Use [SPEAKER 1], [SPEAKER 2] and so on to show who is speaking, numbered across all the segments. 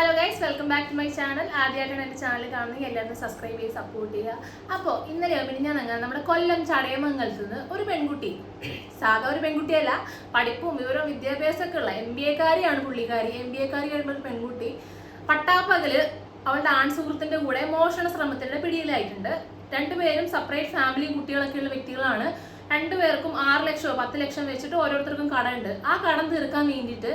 [SPEAKER 1] Hello guys welcome back to my channel ആദ്യമായിട്ടാണ് എന്റെ channel കാണുന്നത്. എല്ലാവരും സബ്സ്ക്രൈബ് ചെയ്ത് സപ്പോർട്ട് ചെയ്യുക. അപ്പോൾ ഇന്നലെ ഞാൻ അങ്ങനെ നമ്മുടെ കൊല്ലം ചടയമംഗലത്ത് നിന്ന് ഒരു പെൺകുട്ടി സാധാ ഒരു പെൺകുട്ടിയല്ല പഠിപ്പും വിവരവും വിദ്യാഭ്യാസമൊക്കെ ഉള്ള എം ബി എക്കാരിയാണ് പുള്ളിക്കാരി. എം ബി എക്കാരി ആയിട്ടുള്ള ഒരു പെൺകുട്ടി പട്ടാപ്പകൽ അവളുടെ ആൺ സുഹൃത്തിന്റെ കൂടെ മോഷണ ശ്രമത്തിന്റെ പിടിയിലായിട്ടുണ്ട്. രണ്ടുപേരും സെപ്പറേറ്റ് ഫാമിലി കുട്ടികളൊക്കെ ഉള്ള വ്യക്തികളാണ്. രണ്ടുപേർക്കും ആറ് ലക്ഷമോ പത്ത് ലക്ഷം വെച്ചിട്ട് ഓരോരുത്തർക്കും കടമുണ്ട്. ആ കടം തീർക്കാൻ വേണ്ടിയിട്ട്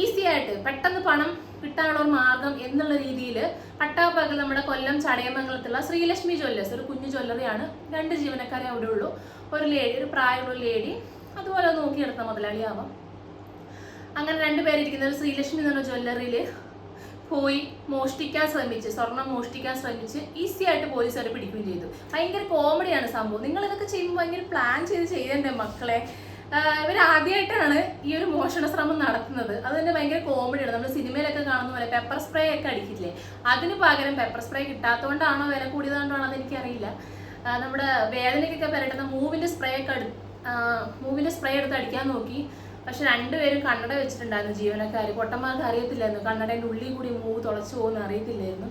[SPEAKER 1] ഈസി ആയിട്ട് പെട്ടെന്ന് പണം കിട്ടാനുള്ള ഒരു മാർഗം എന്നുള്ള രീതിയിൽ പട്ടാപ്പകൽ നമ്മുടെ കൊല്ലം ചടയമംഗലത്തുള്ള ശ്രീലക്ഷ്മി ജ്വല്ലേഴ്സ് ഒരു കുഞ്ഞു ജ്വല്ലറിയാണ്. രണ്ട് ജീവനക്കാരെ അവിടെ ഉള്ളൂ. ഒരു ലേഡി ഒരു പ്രായമുള്ള ലേഡി. അതുപോലെ നോക്കിയെടുത്ത മുതലാളിയാവാം അങ്ങനെ രണ്ടുപേരിരിക്കുന്ന ഒരു ശ്രീലക്ഷ്മി എന്ന് പറഞ്ഞ ജ്വല്ലറിയിൽ പോയി മോഷ്ടിക്കാൻ ശ്രമിച്ച് സ്വർണം മോഷ്ടിക്കാൻ ശ്രമിച്ച് ഈസി ആയിട്ട് പോലീസ് അവരെ പിടിക്കുകയും ചെയ്തു. ഭയങ്കര കോമഡിയാണ് സംഭവം. നിങ്ങൾ ഇതൊക്കെ ചെയ്യുമ്പോൾ ഭയങ്കര പ്ലാൻ ചെയ്ത് ചെയ്യണ്ടേ മക്കളെ? ഇവർ ആദ്യമായിട്ടാണ് ഈ ഒരു മോഷണ ശ്രമം നടത്തുന്നത്. അത് തന്നെ ഭയങ്കര കോമഡിയാണ് നമ്മൾ സിനിമയിലൊക്കെ കാണുന്ന പോലെ പെപ്പർ സ്പ്രേ ഒക്കെ അടിക്കില്ലേ? അതിന് പകരം പെപ്പർ സ്പ്രേ കിട്ടാത്തതുകൊണ്ടാണോ വില കൂടിയതുകൊണ്ടാണോ എന്ന് എനിക്കറിയില്ല നമ്മുടെ വേദനയ്ക്കൊക്കെ പരട്ടുന്ന മൂവിന്റെ സ്പ്രേ ഒക്കെ എടു മൂവിന്റെ സ്പ്രേ എടുത്ത് അടിക്കാൻ നോക്കി. പക്ഷെ രണ്ടുപേരും കണ്ണട വെച്ചിട്ടുണ്ടായിരുന്നു ജീവനക്കാർ പൊട്ടന്മാർക്ക് അറിയത്തില്ലായിരുന്നു. കണ്ണടേന്റെ ഉള്ളിൽ കൂടി മൂവ് തുളച്ചു പോകുന്ന അറിയത്തില്ലായിരുന്നു.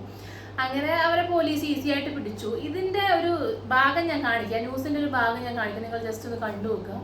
[SPEAKER 1] അങ്ങനെ അവരെ പോലീസ് ഈസി ആയിട്ട് പിടിച്ചു. ഇതിന്റെ ഒരു ഭാഗം ഞാൻ കാണിക്കാം. ന്യൂസിന്റെ ഒരു ഭാഗം ഞാൻ കാണിക്കാം. നിങ്ങൾ ജസ്റ്റ് ഒന്ന് കണ്ടു നോക്കുക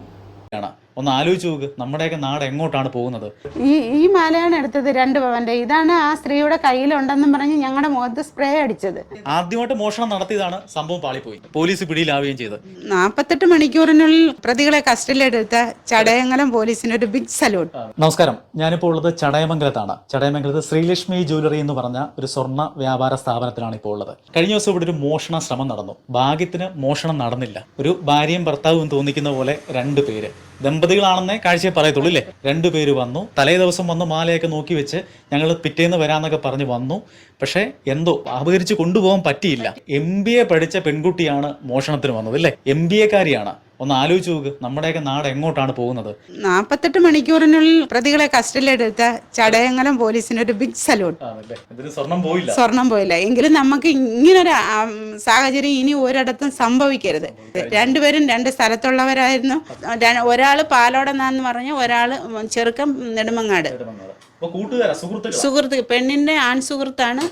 [SPEAKER 2] ആണ് ഒന്ന് ആലോചിച്ച് നോക്ക് നമ്മുടെയൊക്കെ നാട് എങ്ങോട്ടാണ് പോകുന്നത്?
[SPEAKER 3] ഈ ഈ മാലയാണ് എടുത്തത് രണ്ട് പവന്റെ. ഇതാണ് ആ സ്ത്രീയുടെ കയ്യിലുണ്ടെന്നും പറഞ്ഞ് ഞങ്ങളുടെ മുഖത്ത് സ്പ്രേ അടിച്ചത്.
[SPEAKER 2] ആദ്യമായിട്ട് മോഷണം നടത്തിയതാണ് സംഭവം പാളിപ്പോയി. പോലീസ് പിടിയിലാവുകയും ചെയ്ത്.
[SPEAKER 3] നാൽപ്പത്തെട്ട് മണിക്കൂറിനുള്ളിൽ പ്രതികളെ കസ്റ്റഡിയിലെടുത്ത ചടയമംഗലം പോലീസിന് ഒരു ബിഗ് സല്യൂട്ട്
[SPEAKER 2] നമസ്കാരം. ഞാനിപ്പോൾ ഉള്ളത് ചടയമംഗലത്താണ്. ചടയമംഗലത്ത് ശ്രീലക്ഷ്മി ജ്വല്ലറി എന്ന് പറഞ്ഞ ഒരു സ്വർണ വ്യാപാര സ്ഥാപനത്തിലാണ് ഇപ്പോൾ ഉള്ളത്. കഴിഞ്ഞ ദിവസം ഇവിടെ ഒരു മോഷണ ശ്രമം നടന്നു. ഭാഗ്യത്തിന് മോഷണം നടന്നില്ല. ഒരു ഭാര്യയും ഭർത്താവും തോന്നിക്കുന്ന പോലെ രണ്ട് പേര്. ദമ്പതികളാണെന്നേ കാഴ്ചയെ പറയത്തുള്ളൂ ഇല്ലേ? രണ്ടുപേര് വന്നു. തലേ ദിവസം വന്ന് മാലയൊക്കെ നോക്കി വെച്ച് ഞങ്ങൾ പിറ്റേന്ന് വരാന്നൊക്കെ പറഞ്ഞ് വന്നു. പക്ഷേ എന്തോ അപകരിച്ച് കൊണ്ടുപോകാൻ പറ്റിയില്ല. എം ബി എ പഠിച്ച പെൺകുട്ടിയാണ് മോഷണത്തിന് വന്നത് അല്ലേ എം ബി എക്കാരിയാണ്. ഒന്ന് ആലോചിച്ച് നോക്ക്. നമ്മുടെയൊക്കെ നാട് എങ്ങോട്ടാണ് പോകുന്നത്?
[SPEAKER 3] നാൽപ്പത്തെട്ട് മണിക്കൂറിനുള്ളിൽ പ്രതികളെ കസ്റ്റഡിയിലെടുത്ത ചടയങ്ങലം പോലീസിന് ഒരു ബിഗ് സല്യൂട്ട്
[SPEAKER 2] ആണല്ലേ ഇതിന് സ്വർണം പോയില്ല.
[SPEAKER 3] സ്വർണം പോയില്ല. എങ്കിലും നമുക്ക് ഇങ്ങനൊരു ആ, സാഹചര്യം ഇനി ഒരിടത്തും സംഭവിക്കരുത്. രണ്ടുപേരും രണ്ട് സ്ഥലത്തുള്ളവരായിരുന്നു. ഒരാൾ പാലോടെന്നാന്ന് പറഞ്ഞ് ഒരാൾ ചെറുക്കം നെടുമങ്ങാട്.
[SPEAKER 2] അപ്പോൾ കൂട്ടുകാരാ? സുഹൃത്തുക്കൾ
[SPEAKER 3] സുഹൃത്ത് പെണ്ണിന്റെ ആൺ സുഹൃത്താണ്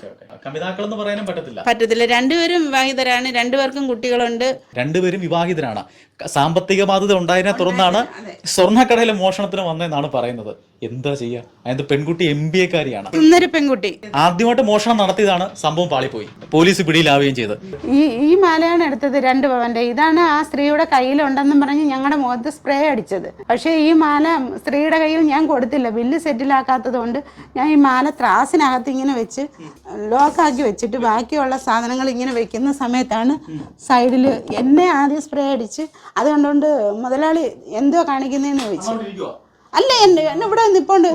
[SPEAKER 2] കമിതാക്കൾ എന്ന് പറയാനും പറ്റത്തില്ല.
[SPEAKER 3] പറ്റത്തില്ല. രണ്ടുപേരും വിവാഹിതരാണ്. രണ്ടുപേർക്കും കുട്ടികളുണ്ട്.
[SPEAKER 2] രണ്ടുപേരും വിവാഹിതരാണ്. സാമ്പത്തിക ബാധ്യത ഉണ്ടായതിനെ തുടർന്നാണ് സ്വർണക്കടയിലെ മോഷണത്തിന് വന്നെന്നാണ് പറയുന്നത്. എന്താ ചെയ്യാ? അതിന്റെ പെൺകുട്ടി എം ബി എക്കാരിയാണ്.
[SPEAKER 3] പെൺകുട്ടി.
[SPEAKER 2] ആദ്യമായിട്ട് മോഷണം നടത്തിയതാണ് സംഭവം പാളിപ്പോയി. പോലീസ് പിടിയിലാവുകയും ചെയ്ത്.
[SPEAKER 3] ഈ ഈ മാലയാണ് എടുത്തത് രണ്ട് പവന്റെ. ഇതാണ് ആ സ്ത്രീയുടെ കയ്യിലുണ്ടെന്നും പറഞ്ഞ് ഞങ്ങളുടെ മുഖത്ത് സ്പ്രേ അടിച്ചത്. പക്ഷേ ഈ മാല സ്ത്രീയുടെ കയ്യിൽ ഞാൻ കൊടുത്തില്ല. ബില്ല് സെറ്റിലാക്കാത്തത് കൊണ്ട് ഞാൻ ഈ മാല ത്രാസിനകത്ത് ഇങ്ങനെ വെച്ച് ലോക്കാക്കി വെച്ചിട്ട് ബാക്കിയുള്ള സാധനങ്ങൾ ഇങ്ങനെ വെക്കുന്ന സമയത്താണ് സൈഡിൽ എന്നെ ആദ്യം സ്പ്രേ അടിച്ച് അത് കണ്ടുകൊണ്ട് മുതലാളി എന്തോ കാണിക്കുന്നതെന്ന് ചോദിച്ചു അല്ല എന്നെ എന്നെ ഇവിടെ നിപ്പോണ്ട്.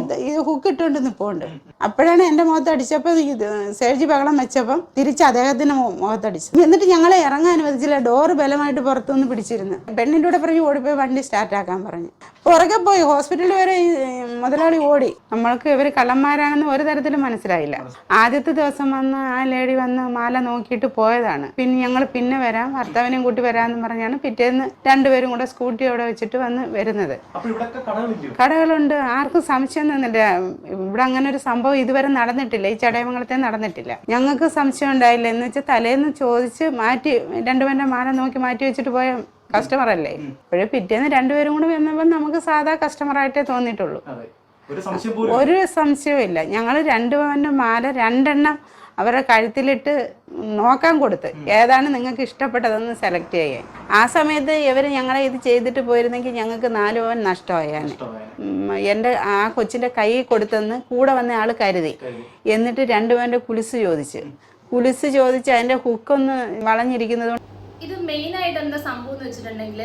[SPEAKER 3] ഹുക്ക് ഇട്ടുകൊണ്ട് നിപ്പോണ്ട്. അപ്പോഴാണ് എന്റെ മുഖത്ത് അടിച്ചപ്പോൾ സേഴ്ജി ബഹളം വെച്ചപ്പം തിരിച്ച് അദ്ദേഹത്തിന് മു- മുഖത്തടിച്ചു എന്നിട്ട് ഞങ്ങളെ ഇറങ്ങാൻ അനുവദിച്ചില്ല. ഡോറ് ബലമായിട്ട് പുറത്തുനിന്ന് പിടിച്ചിരുന്നു. പെണ്ണിന്റെ കൂടെ പറഞ്ഞു ഓടിപ്പോയി വണ്ടി സ്റ്റാർട്ടാക്കാൻ പറഞ്ഞു. പുറകെ പോയി ഹോസ്പിറ്റലിൽ വരെ മുതലാളി ഓടി. നമ്മൾക്ക് ഇവർ കള്ളന്മാരാണെന്ന് ഒരു തരത്തിലും മനസ്സിലായില്ല. ആദ്യത്തെ ദിവസം വന്ന് ആ ലേഡി വന്ന് മാല നോക്കിയിട്ട് പോയതാണ്. പിന്നെ ഞങ്ങൾ പിന്നെ വരാം. ഭർത്താവിനെയും കൂട്ടി വരാമെന്ന് പറഞ്ഞാണ് പിറ്റേന്ന് രണ്ടുപേരും കൂടെ സ്കൂട്ടി അവിടെ വെച്ചിട്ട് വന്ന് വരുന്നത്. കടകളുണ്ട്. ആർക്കും സംശയം തന്നില്ല. ഇവിടെ അങ്ങനെ ഒരു സംഭവം ഇതുവരെ നടന്നിട്ടില്ല. ഈ ചടയമംഗലത്തെ നടന്നിട്ടില്ല. ഞങ്ങൾക്ക് സംശയം ഉണ്ടായില്ല. എന്ന് വെച്ചാൽ തലേന്ന് ചോദിച്ച് മാറ്റി രണ്ടുപേരുടെ മാല നോക്കി മാറ്റി വെച്ചിട്ട് പോയ കസ്റ്റമർ അല്ലേ? ഇപ്പോഴേ പിറ്റേന്ന് രണ്ടുപേരും കൂടി വന്നപ്പോൾ നമുക്ക് സാധാ കസ്റ്റമറായിട്ടേ തോന്നിയിട്ടുള്ളൂ.
[SPEAKER 2] ഒരു സംശയം
[SPEAKER 3] ഒരു സംശയവും ഇല്ല. ഞങ്ങൾ രണ്ടുപേരുടെ മാല രണ്ടെണ്ണം അവരുടെ കഴുത്തിലിട്ട് നോക്കാൻ കൊടുത്ത്. ഏതാണ് നിങ്ങൾക്ക് ഇഷ്ടപ്പെട്ടതെന്ന് സെലക്ട് ചെയ്യാൻ. ആ സമയത്ത് ഇവർ ഞങ്ങളെ ഇത് ചെയ്തിട്ട് പോയിരുന്നെങ്കിൽ ഞങ്ങൾക്ക് നാല് പവൻ നഷ്ടമായാണ് എന്റെ ആ കൊച്ചിന്റെ കൈ കൊടുത്തെന്ന് കൂടെ വന്ന ആൾ കരുതി. എന്നിട്ട് രണ്ടു പവന്റെ കുലിസ് ചോദിച്ച്. കുലിസ് ചോദിച്ച് അതിന്റെ ഹുക്കൊന്ന് വളഞ്ഞിരിക്കുന്നത്
[SPEAKER 1] ഇത് മെയിൻ ആയിട്ട് എന്താ സംഭവം എന്ന് വെച്ചിട്ടുണ്ടെങ്കിൽ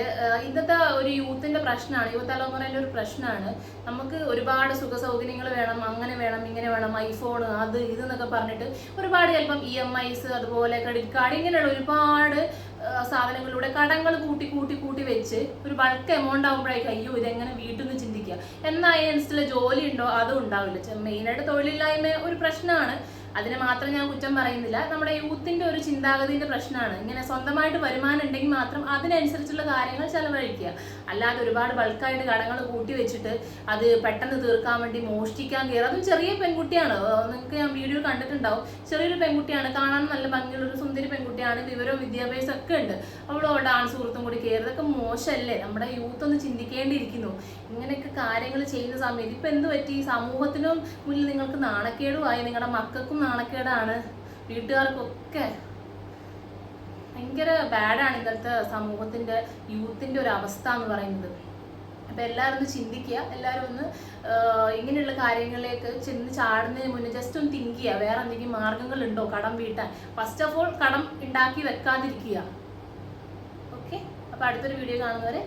[SPEAKER 1] ഇന്നത്തെ ഒരു യൂത്തിന്റെ പ്രശ്നമാണ് യുവതലമുറയിലെ ഒരു പ്രശ്നമാണ് നമുക്ക് ഒരുപാട് സുഖ സൗകര്യങ്ങൾ വേണം അങ്ങനെ വേണം ഇങ്ങനെ വേണം ഐഫോൺ അത് ഇത് എന്നൊക്കെ പറഞ്ഞിട്ട് ഒരുപാട് ചിലപ്പം ഇ എം ഐസ് അതുപോലെ ക്രെഡിറ്റ് കാർഡ് ഇങ്ങനെയുള്ള ഒരുപാട് സാധനങ്ങളിലൂടെ കടങ്ങൾ കൂട്ടി കൂട്ടി കൂട്ടി വെച്ച് ഒരു ബൾക്ക് എമൗണ്ട് ആകുമ്പോഴേക്കും അയ്യോ ഇതെങ്ങനെ വീട്ടിൽ നിന്ന് ചിന്തിക്കുക? എന്നാൽ അതിനനുസരിച്ചുള്ള ജോലി ഉണ്ടോ അതും ഉണ്ടാവില്ല. മെയിനായിട്ട് തൊഴിലില്ലായ്മ ഒരു പ്രശ്നമാണ് അതിനെ മാത്രം ഞാൻ കുറ്റം പറയുന്നില്ല. നമ്മുടെ യൂത്തിന്റെ ഒരു ചിന്താഗതിന്റെ പ്രശ്നമാണ്. ഇങ്ങനെ സ്വന്തമായിട്ട് വരുമാനം ഉണ്ടെങ്കിൽ മാത്രം അതിനനുസരിച്ചുള്ള കാര്യങ്ങൾ ചെലവഴിക്കുക. അല്ലാതെ ഒരുപാട് ബൾക്കായിട്ട് കടങ്ങൾ കൂട്ടി വെച്ചിട്ട് അത് പെട്ടെന്ന് തീർക്കാൻ വേണ്ടി മോഷ്ടിക്കാൻ കയറുക അതും ചെറിയ പെൺകുട്ടിയാണ്. നിങ്ങൾക്ക് ഞാൻ വീഡിയോ കണ്ടിട്ടുണ്ടാവും. ചെറിയൊരു പെൺകുട്ടിയാണ്. കാണാൻ നല്ല ഭംഗിയുള്ള ഒരു സുന്ദരി പെൺകുട്ടിയാണ്. വിവരവും വിദ്യാഭ്യാസം ഒക്കെ ഉണ്ട്. അവളോ ഡാൻസ് സുഹൃത്തും കൂടി കയറി ഇതൊക്കെ മോശമല്ലേ? നമ്മുടെ യൂത്ത് ഒന്ന് ചിന്തിക്കേണ്ടിയിരിക്കുന്നു. ഇങ്ങനെയൊക്കെ കാര്യങ്ങൾ ചെയ്യുന്ന സമയത്ത് ഇപ്പൊ എന്ത് പറ്റി? സമൂഹത്തിനും മുന്നിൽ നിങ്ങൾക്ക് നാണക്കേടുമായി നിങ്ങളുടെ മക്കൾക്കും നാണക്കേടാണ്. വീട്ടുകാർക്കൊക്കെ ഭയങ്കര ബാഡാണ് ഇന്നത്തെ സമൂഹത്തിന്റെ യൂത്തിന്റെ ഒരു അവസ്ഥ എന്ന് പറയുന്നത്. അപ്പൊ എല്ലാവരും ഒന്ന് ചിന്തിക്കുക. എല്ലാവരും ഒന്ന് ഇങ്ങനെയുള്ള കാര്യങ്ങളിലേക്ക് ചെന്ന് ചാടുന്നതിന് മുന്നേ ജസ്റ്റ് ഒന്ന് തിങ്ക് ചെയ്യുക. വേറെ എന്തെങ്കിലും മാർഗങ്ങളുണ്ടോ കടം വീട്ടാൻ? ഫസ്റ്റ് ഓഫ് ഓൾ കടം ഉണ്ടാക്കി വെക്കാതിരിക്കുക. ഓക്കെ അപ്പൊ അടുത്തൊരു വീഡിയോ കാണുന്നവരെ